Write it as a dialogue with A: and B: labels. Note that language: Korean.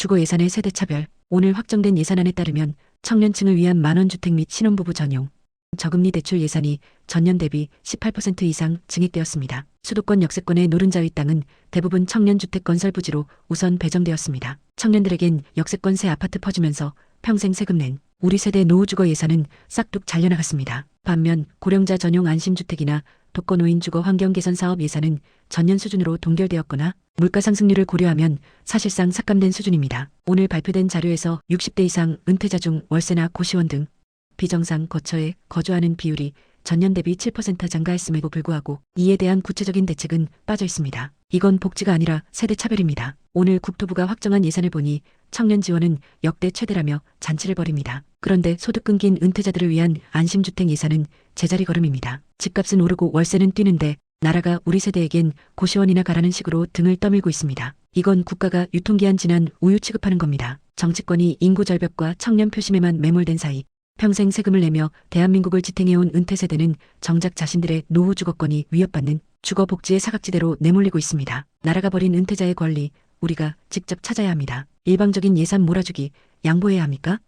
A: 주거 예산의 세대 차별. 오늘 확정된 예산안에 따르면 청년층을 위한 만원주택 및 신혼부부 전용 저금리 대출 예산이 전년 대비 18% 이상 증액되었습니다. 수도권 역세권의 노른자위 땅은 대부분 청년주택 건설 부지로 우선 배정되었습니다. 청년들에겐 역세권 새 아파트 퍼주면서 평생 세금 낸 우리 세대 노후주거 예산은 싹둑 잘려나갔습니다. 반면 고령자 전용 안심주택이나 독거노인 주거 환경 개선 사업 예산은 전년 수준으로 동결되었거나 물가 상승률을 고려하면 사실상 삭감된 수준입니다. 오늘 발표된 자료에서 60대 이상 은퇴자 중 월세나 고시원 등 비정상 거처에 거주하는 비율이 전년 대비 7% 증가했음에도 불구하고 이에 대한 구체적인 대책은 빠져 있습니다. 이건 복지가 아니라 세대 차별입니다. 오늘 국토부가 확정한 예산을 보니 청년 지원은 역대 최대라며 잔치를 벌입니다. 그런데 소득 끊긴 은퇴자들을 위한 안심주택 예산은 제자리 걸음입니다. 집값은 오르고 월세는 뛰는데 나라가 우리 세대에겐 고시원이나 가라는 식으로 등을 떠밀고 있습니다. 이건 국가가 유통기한 지난 우유 취급하는 겁니다. 정치권이 인구 절벽과 청년 표심에만 매몰된 사이 평생 세금을 내며 대한민국을 지탱해온 은퇴 세대는 정작 자신들의 노후 주거권이 위협받는 주거 복지의 사각지대로 내몰리고 있습니다. 나라가 버린 은퇴자의 권리 우리가 직접 찾아야 합니다. 일방적인 예산 몰아주기 양보해야 합니까?